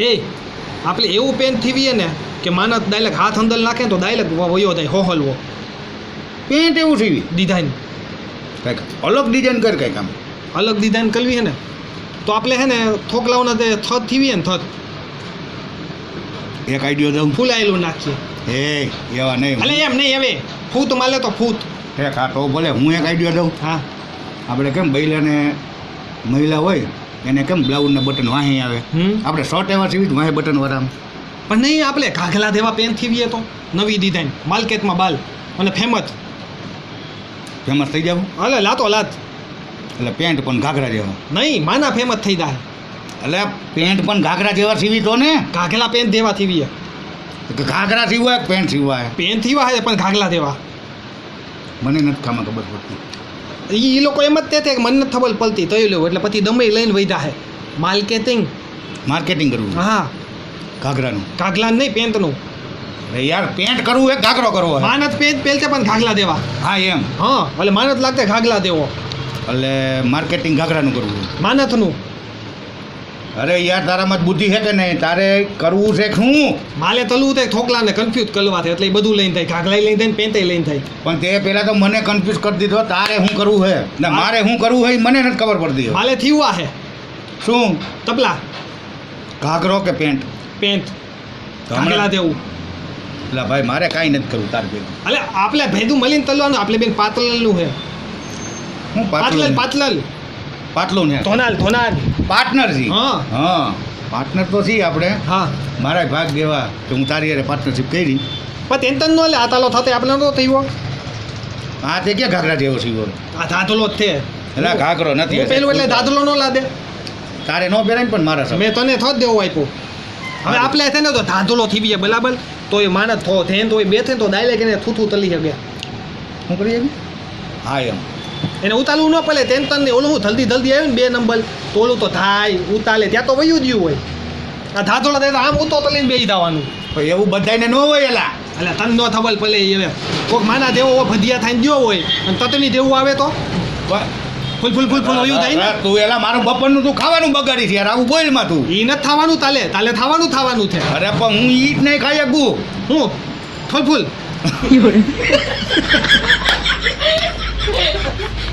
એ આપણે એવું પેન થીવીએ ને કે માનસ ડાયલેક્ટ હાથ અંદર નાખે તો ડાયલેક્ટ વયો જાય હોહલવો. પેન્ટ એવું થીવી? ડિઝાઇન. કંઈક અલગ ડિઝાઇન કર કંઈક આમ. અલગ ડિઝાઇન કરવી છે ને તો આપણે હે ને થોકલાઓના તે થત થીવીએ ને થત એક આઈડિયો દઉં. ફૂલાયેલું નાખીએ. હે એવા નહીં અલે એમ નહીં હવે ફૂત માલે તો ફૂત. હે ખા તો ભલે હું એક આઈડિયો દઉં. હા. આપણે કેમ બૈલાને મહિલા હોય એને કેમ બ્લાઉઝના બટન વાહી આવે? આપણે શર્ટ એવા સીવી વાહે બટન વાળા પણ નહીં આપણે ઘાઘલા દેવા પેન થીવીએ તો. નવી ડિઝાઇન માલકેટમાં બાલ અને ફેમસ ફેમસ થઈ જાવ? અલે લાતો લાત. એટલે પેન્ટ પણ ઘાઘરા જેવા. નહીં માના ફેમસ થઈ જાય. એટલે પેન્ટ પણ ઘાઘરા જેવા સીવી તો ને? ઘાઘલા પેન દેવા થીવીએ ઘાઘરા સીવાય પેન્ટ સીવાય પેન થીવા હે પણ ઘાઘલા દેવા. મને નથી ખામાં ખબર પડતી. એ લોકો એમ જ તે કે મને નથી ખબર પડતી તો લેવું એટલે પછી દમય લઈને વૈધા હે માર્કેટિંગ. માર્કેટિંગ કરવું. હા. ઘાઘરાનું. ઘાઘલા નહીં પેન્ટનું. યાર પેન્ટ કરવું એક ઘાઘરો કરવો. માનત પેન્ટ પહેલતે પણ ઘાઘલા દેવા. હા એમ. હા એટલે માનત લાગતે ઘાઘલા દેવો. એટલે માર્કેટિંગ ઘાઘરાનું કરવું. છે. માનતનું અરે યાર તારામાં મત બુદ્ધિ છે કે નહીં? તારે કરવું છે શું? માલે તલવું થાય થોકલાને કન્ફ્યુઝ કરવા થાય એટલે એ બધું લઈને થાય ઘાઘલાઈ લઈને થાય પેન્ટે લઈને થાય. પણ તે પહેલાં તો મને કન્ફ્યુઝ કરી દીધો તારે શું કરવું છે? ને મારે શું કરવું છે એ મને નથી ખબર પડતી. માલે થીવા હે શું? તબલા ઘાઘરો કે પેન્ટ? પેન્ટ. ઘાઘલા દેવું એટલે ભાઈ મારે કાંઈ નથી કરવું તાર ભેગું. એટલે આપણે ભેદું મળીને તલવાનું આપણે બેન પાતલનું છે. હું પાતલ પાતલ પાતલું પાટલું ને ધોનાલ ધોનાલ. પાર્ટનર છી હા. હા. પાર્ટનર તો છીએ આપણે. હા. મારા ભાગ દેવા કે હું તારી અરે પાર્ટનરશિપ કરી. પણ તેન તન નો લે આ તાલો થતે આપણે નો થયો આ તે ક્યાં ઘાઘરા જેવો સીવો આ ધાંધલો જ છે. એટલે ઘાઘરો નથી હું પેલું એટલે ધાંધલો નો લાદે. તારે નો પહેરાય પણ મારા મેં તને થત દેવો આપ્યો. હવે આપણે છે ને તો ધાંધલો થઈ ગયા બરાબર? તો એ માણસ થો થેન તો એ બે થે તો ડાયરેક્ટ એને થૂથું તલી શકે. શું કરી હા એમ. એને ઉતાલવું ન પડે તેમ તને ઓલું હું જલ્દી જલ્દી આવ્યું ને બે નંબર તો ઓલું તો થાય ઉતાલે ત્યાં તો વયું ગયું હોય. આ ધાતોડા થાય તો આમ ઉતો તલીને બેસી જવાનું. એવું બધાને ન હોય એલા. એટલે તને ન થબલ પડે એ હવે. કોઈક માના દેવો હોય ભજીયા થઈને ગયો હોય અને તતની દેવું આવે તો? ફૂલ ફૂલ ફૂલ ફૂલ વયું થાય ને? તું એલા મારું બપોરનું તું ખાવાનું બગાડી યાર આવું બોલમાં તું. ઈ નથી થવાનું તાલે તાલે થવાનું થવાનું છે. અરે પણ હું ઈ જ નહીં ખાઈ શકું. હું? ફૂલ ફૂલ.